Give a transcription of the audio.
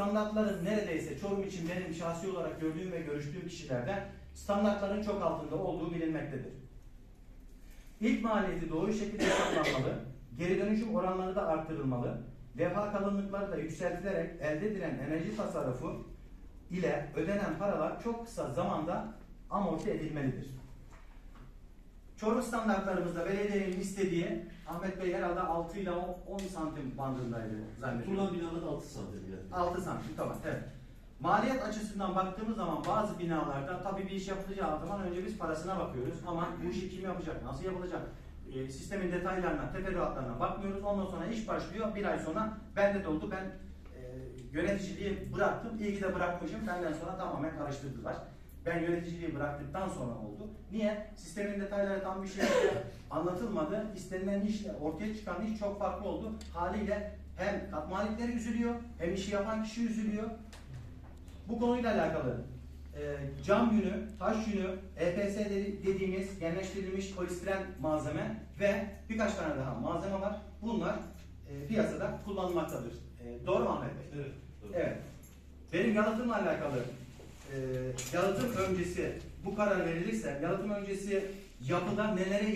standartların neredeyse Çorum için benim şahsi olarak gördüğüm ve görüştüğüm kişilerden standartların çok altında olduğu bilinmektedir. İlk maliyeti doğru şekilde hesaplanmalı, geri dönüşüm oranları da arttırılmalı, levha kalınlıkları da yükseltilerek elde edilen enerji tasarrufu ile ödenen paralar çok kısa zamanda amorti edilmelidir. Çorum standartlarımızda belediyenin istediği Ahmet Bey herhalde 6 ile 10 santim bandındaydı zannediyorum. Kurulan binalar 6 santim yani. 6 santim tamam evet. Maliyet açısından baktığımız zaman bazı binalarda tabii bir iş yapılacağı zaman önce biz parasına bakıyoruz. Ama bu işi kim yapacak, nasıl yapılacak? E, sistemin detaylarına, teferruatlarına bakmıyoruz. Ondan sonra iş başlıyor. Bir ay sonra bende de oldu. Ben e, yöneticiliği bıraktım. İyi ki de bırakmışım. Benden sonra tamamen karıştırdılar. Ben yöneticiliği bıraktıktan sonra oldu. Niye? Sistemin detayları tam bir şekilde anlatılmadı. İstenilen işle ortaya çıkan iş çok farklı oldu. Haliyle hem kat malikleri üzülüyor, hem işi yapan kişi üzülüyor. Bu konuyla alakalı e, cam yünü, taş yünü, EPS dedi- dediğimiz genleştirilmiş polistiren malzeme ve birkaç tane daha malzeme var. Bunlar e, piyasada kullanılmaktadır. E, doğru mu Ahmet Bey? Evet. doğru. Evet. Benim yalıtımla alakalı e, yalıtım öncesi bu karar verilirse yalıtım öncesi yapıda nelere